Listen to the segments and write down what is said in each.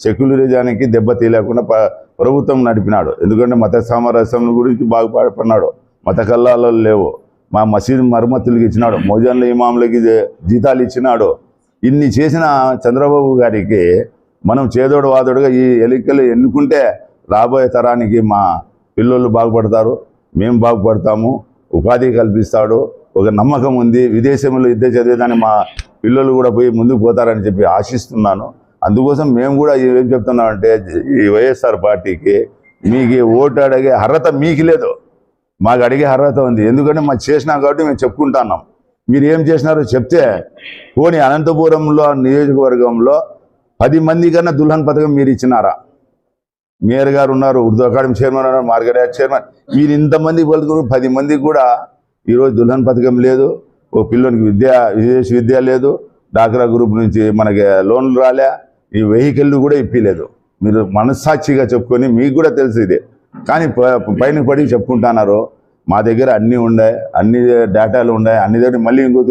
సెక్యులరిజానికి దెబ్బతీయలేకుండా ప- ప్రభుత్వం నడిపినాడు. ఎందుకంటే మత సామరస్యం గురించి బాగుపడినాడు మత కల్లాలు లేవు. మా మసీద్ మరమ్మతులకి ఇచ్చినాడు. మోజన్ల ఇమాములకి జీతాలు ఇచ్చినాడు. ఇన్ని చేసిన చంద్రబాబు గారికి మనం చేదోడు వాదోడుగా ఈ ఎలికలు ఎన్నుకుంటే రాబోయే తరానికి మా పిల్లలు బాగుపడతారు. మేము బాగుపడతాము. ఉపాధి కల్పిస్తాడు. ఒక నమ్మకం ఉంది. విదేశంలో ఇద్దరు చదివేదాన్ని మా పిల్లలు కూడా పోయి ముందుకు పోతారని చెప్పి ఆశిస్తున్నాను. అందుకోసం మేము కూడా ఏం చెప్తున్నామంటే ఈ వైఎస్ఆర్ పార్టీకి మీకు ఓటు అడిగే అర్హత మీకు లేదు. మాకు అడిగే అర్హత ఉంది. ఎందుకంటే మాకు చేసినాం కాబట్టి మేము చెప్పుకుంటున్నాం. మీరు ఏం చేసినారో చెప్తే పోనీ అనంతపురంలో నియోజకవర్గంలో పది మంది కన్నా దుల్హన్ పథకం మీరు ఇచ్చినారా? మేయర్ గారు ఉన్నారు ఉర్దూ అకాడమీ చైర్మన్ ఉన్నారు మార్గరేట్ చైర్మన్. మీరు ఇంతమంది పలుకురు పది మందికి కూడా ఈరోజు దుల్హన్ పథకం లేదు ఓ పిల్లోనికి విద్య విదేశీ విద్య లేదు డాక్రా గ్రూప్ నుంచి మనకి లోన్లు రాలే. ఈ వెహికల్ కూడా ఇప్పిలేదు. మీరు మనస్సాక్షిగా చెప్పుకొని మీకు కూడా తెలుసు ఇదే. కానీ ప- పైన పడి చెప్పుకుంటున్నారు మా దగ్గర అన్నీ ఉన్నాయి అన్ని డేటాలు ఉన్నాయి అన్ని దగ్గర మళ్ళీ ఇంకొక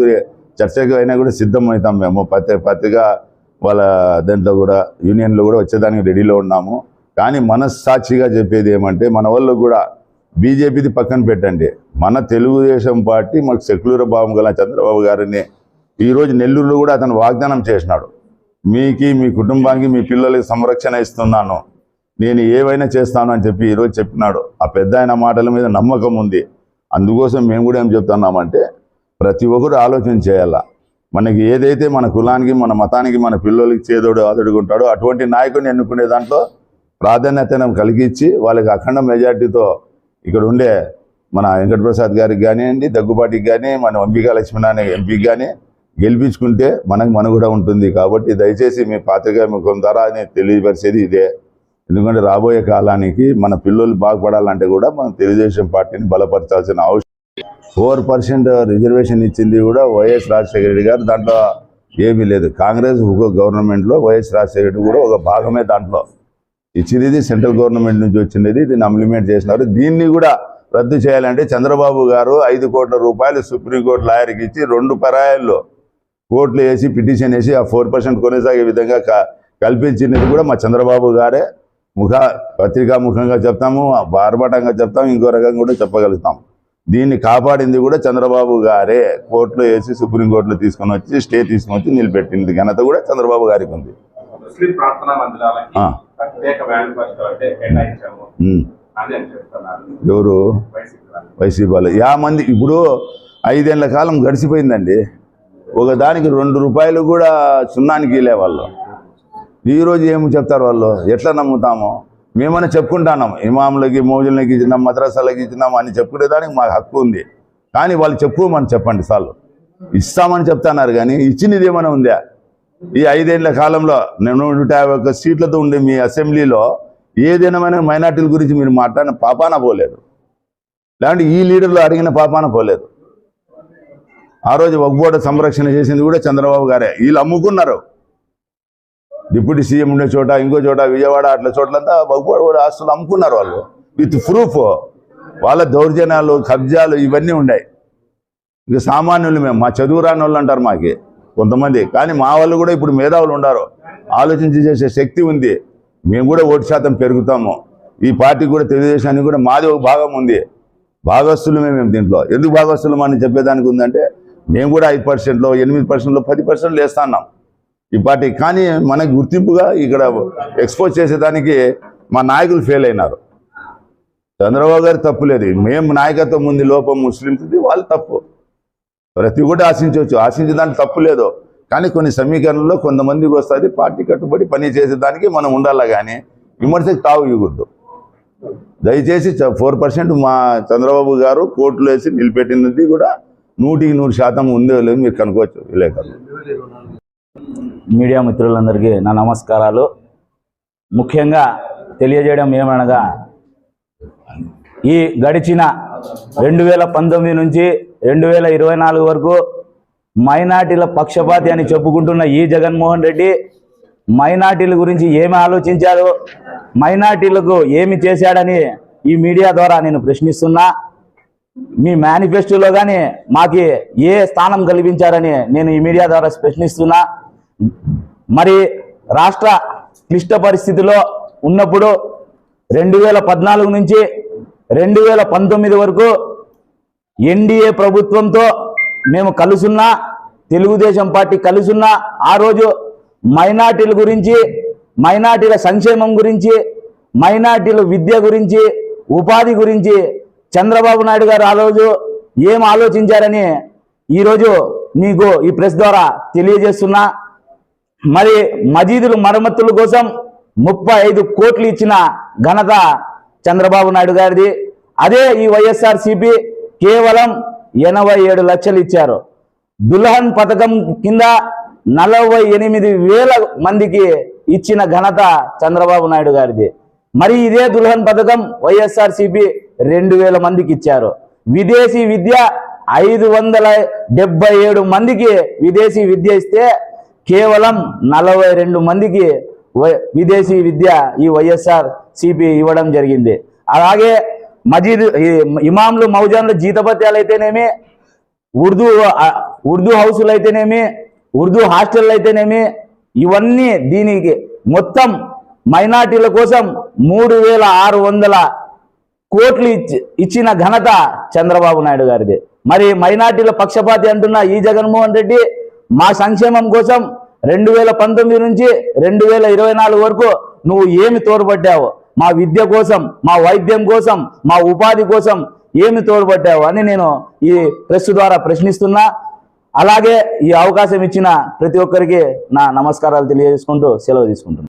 చర్చకు అయినా కూడా సిద్ధం అవుతాం మేము. పత్రి పత్రిక వాళ్ళ దాంట్లో కూడా యూనియన్లో కూడా వచ్చేదానికి రెడీలో ఉన్నాము. కానీ మనస్సాక్షిగా చెప్పేది ఏమంటే మన వాళ్ళు కూడా బీజేపీది పక్కన పెట్టండి. మన తెలుగుదేశం పార్టీ మాకు సెక్యులర్ భావం గల చంద్రబాబు గారిని ఈరోజు నెల్లూరులో కూడా అతను వాగ్దానం చేసినాడు. మీకి మీ కుటుంబానికి మీ పిల్లలకి సంరక్షణ ఇస్తున్నాను. నేను ఏవైనా చేస్తాను అని చెప్పి ఈరోజు చెప్పినాడు. ఆ పెద్ద ఆయన మాటల మీద నమ్మకం ఉంది. అందుకోసం మేము కూడా ఏం చెప్తున్నామంటే ప్రతి ఒక్కరు ఆలోచన చేయాలా. మనకి ఏదైతే మన కులానికి మన మతానికి మన పిల్లలకి చేదోడు ఆదడుకుంటాడో అటువంటి నాయకుడిని ఎన్నుకునే దాంట్లో ప్రాధాన్యతను కలిగించి వాళ్ళకి అఖండ మెజార్టీతో ఇక్కడ ఉండే మన వెంకటప్రసాద్ గారికి కానివ్వండి దగ్గుబాటికి కానీ మన అంబికా లక్ష్మీనారాయణ ఎంపీకి కానీ గెలిపించుకుంటే మనకు మనుగడ ఉంటుంది. కాబట్టి దయచేసి మీ పాత్రికా ముఖం ద్వారా నేను తెలియపరిచేది ఇదే. ఎందుకంటే రాబోయే కాలానికి మన పిల్లలు బాగుపడాలంటే కూడా మనం తెలుగుదేశం పార్టీని బలపరచాల్సిన అవసరం. ఫోర్ పర్సెంట్ రిజర్వేషన్ ఇచ్చింది కూడా వైఎస్ రాజశేఖర రెడ్డి గారు. దాంట్లో ఏమీ లేదు. కాంగ్రెస్ ఒక గవర్నమెంట్లో వైఎస్ రాజశేఖర రెడ్డి కూడా ఒక భాగమే దాంట్లో. ఇచ్చినది సెంట్రల్ గవర్నమెంట్ నుంచి వచ్చినది. దీన్ని అంప్లిమెంట్ చేసినారు. దీన్ని కూడా రద్దు చేయాలంటే చంద్రబాబు గారు ఐదు కోట్ల రూపాయలు సుప్రీంకోర్టు లాయర్కి ఇచ్చి రెండు పరాయాల్లో కోర్టులు వేసి పిటిషన్ వేసి ఆ ఫోర్ పర్సెంట్ కొనసాగే విధంగా కల్పించినది కూడా మా చంద్రబాబు గారే. ముఖ పత్రికా ముఖంగా చెప్తాము బార్బాటంగా చెప్తాము ఇంకో రకంగా కూడా చెప్పగలుగుతాం. దీన్ని కాపాడింది కూడా చంద్రబాబు గారే. కోర్టులో వేసి సుప్రీంకోర్టులో తీసుకొని వచ్చి స్టే తీసుకొని వచ్చి నిలబెట్టింది. ఘనత కూడా చంద్రబాబు గారికి ఉంది. ఎవరు. వైసీపీ వాళ్ళు. యా మంది ఇప్పుడు ఐదేళ్ళ కాలం గడిచిపోయిందండి. ఒక దానికి రెండు రూపాయలు కూడా సున్నానికి వెళ్ళే. వాళ్ళు ఈరోజు ఏమి చెప్తారు వాళ్ళు? ఎట్లా నమ్ముతామో? మేమన్నా చెప్పుకుంటున్నాం. ఇమాములకి మోజులకి ఇచ్చినాం మద్రాసాలకి ఇచ్చినాం అని చెప్పుకునేదానికి మాకు హక్కు ఉంది. కానీ వాళ్ళు చెప్పుకోమని చెప్పండి సార్లు ఇస్తామని చెప్తున్నారు కానీ ఇచ్చినది ఏమైనా ఉందా? ఈ ఐదేళ్ళ కాలంలో నేను నూట యాభై ఒక్క సీట్లతో ఉండే మీ అసెంబ్లీలో ఏదైనా మైనార్టీల గురించి మీరు మాట్లాడిన పాపాన పోలేదు. లేదంటే ఈ లీడర్లు అడిగిన పాపాన పోలేదు. ఆ రోజు వగ్బోట సంరక్షణ చేసింది కూడా చంద్రబాబు గారే. వీళ్ళు అమ్ముకున్నారు. డిప్యూటీ సీఎం ఉండే చోట ఇంకో చోట విజయవాడ అట్లా చోట్లంతా వగ్బోట కూడా ఆస్తులు అమ్ముకున్నారు వాళ్ళు. విత్ ప్రూఫ్ వాళ్ళ దౌర్జన్యాలు కబ్జాలు ఇవన్నీ ఉన్నాయి. ఇక సామాన్యులు మేము మా చదువు రాని వాళ్ళు అంటారు మాకి కొంతమంది. కానీ మా వాళ్ళు కూడా ఇప్పుడు మేధావులు ఉన్నారు ఆలోచించి చేసే శక్తి ఉంది. మేము కూడా ఓటు శాతం పెరుగుతాము. ఈ పార్టీ కూడా తెలుగుదేశానికి కూడా మాది ఒక భాగం ఉంది. భాగస్తులమే మేము దీంట్లో. ఎందుకు భాగస్తులం అని చెప్పేదానికి ఉందంటే మేము కూడా ఐదు పర్సెంట్లో ఎనిమిది పర్సెంట్లో పది పర్సెంట్లు వేస్తున్నాం ఈ పార్టీ కానీ మనకు గుర్తింపుగా ఇక్కడ ఎక్స్పోజ్ చేసేదానికి మా నాయకులు ఫెయిల్ అయినారు. చంద్రబాబు గారు తప్పు లేదు. మేము నాయకత్వం ఉంది లోపం ముస్లింది వాళ్ళు తప్పు. ప్రతి కూడా ఆశించవచ్చు. ఆశించే దానికి తప్పు లేదు. కానీ కొన్ని సమీకరణలో కొంతమందికి వస్తుంది పార్టీ కట్టుబడి పని చేసేదానికి మనం ఉండాలి కానీ విమర్శకు తావు ఇవ్వకూడదు దయచేసి ఫోర్ పర్సెంట్ మా చంద్రబాబు గారు కోర్టులో వేసి నిలబెట్టినది కూడా నూటికి నూరు శాతం ఉందో లేదో మీరు కనుక్కోవచ్చు విలేకరులు. మీడియా మిత్రులందరికీ నా నమస్కారాలు. ముఖ్యంగా తెలియజేయడం ఏమనగా ఈ గడిచిన రెండు వేల పంతొమ్మిది నుంచి రెండు వేల ఇరవై నాలుగు వరకు మైనార్టీల పక్షపాతి అని చెప్పుకుంటున్న ఈ జగన్మోహన్ రెడ్డి మైనార్టీల గురించి ఏమి ఆలోచించారు మైనార్టీలకు ఏమి చేశాడని ఈ మీడియా ద్వారా నేను ప్రశ్నిస్తున్నా. మీ మేనిఫెస్టోలో కానీ మాకి ఏ స్థానం కల్పించారని నేను ఈ మీడియా ద్వారా ప్రశ్నిస్తున్నా. మరి రాష్ట్ర క్లిష్ట పరిస్థితిలో ఉన్నప్పుడు రెండు వేల పద్నాలుగు నుంచి రెండు వేల పంతొమ్మిది వరకు ఎన్డీఏ ప్రభుత్వంతో మేము కలుసున్నా తెలుగుదేశం పార్టీ కలుసున్నా ఆ రోజు మైనార్టీల గురించి మైనార్టీల సంక్షేమం గురించి మైనార్టీల విద్య గురించి ఉపాధి గురించి చంద్రబాబు నాయుడు గారు ఆ రోజు ఏం ఆలోచించారని ఈరోజు మీకు ఈ ప్రెస్ ద్వారా తెలియజేస్తున్నా. మరి మజీదులు మరమ్మతుల కోసం ముప్పై ఐదు కోట్లు ఇచ్చిన ఘనత చంద్రబాబు నాయుడు గారిది. అదే ఈ వైఎస్ఆర్సిపి కేవలం ఎనభై ఏడు లక్షలు ఇచ్చారు. దుల్హన్ పథకం కింద నలభై ఎనిమిది వేల మందికి ఇచ్చిన ఘనత చంద్రబాబు నాయుడు గారిది. మరి ఇదే దుల్హన్ పథకం వైఎస్ఆర్ సిపి రెండు వేల మందికి ఇచ్చారు. విదేశీ విద్య ఐదు వందల డెబ్బై ఏడు మందికి విదేశీ విద్య ఇస్తే కేవలం నలభై రెండు మందికి వై- విదేశీ విద్య ఈ వైఎస్ఆర్ సిపి ఇవ్వడం జరిగింది. అలాగే మజీద్ ఇమాంలు మౌజాన్లు జీతపత్యాలు అయితేనేమి ఉర్దూ ఉర్దూ హౌసులు అయితేనేమి ఉర్దూ హాస్టళ్ళు అయితేనేమి ఇవన్నీ దీనికి మొత్తం మైనార్టీల కోసం మూడు వేల ఆరు వందల కోట్లు ఇచ్చి ఇచ్చిన ఘనత చంద్రబాబు నాయుడు గారిది. మరి మైనార్టీల పక్షపాతి అంటున్న ఈ జగన్మోహన్ రెడ్డి మా సంక్షేమం కోసం రెండు వేల పంతొమ్మిది నుంచి రెండు వేల ఇరవై నాలుగు వరకు నువ్వు ఏమి తోడ్పడ్డావు? మా విద్య కోసం మా వైద్యం కోసం మా ఉపాధి కోసం ఏమి తోడ్పడ్డావు అని నేను ఈ ప్రెస్ ద్వారా ప్రశ్నిస్తున్నా. అలాగే ఈ అవకాశం ఇచ్చిన ప్రతి ఒక్కరికి నా నమస్కారాలు తెలియజేసుకుంటూ సెలవు తీసుకుంటున్నాను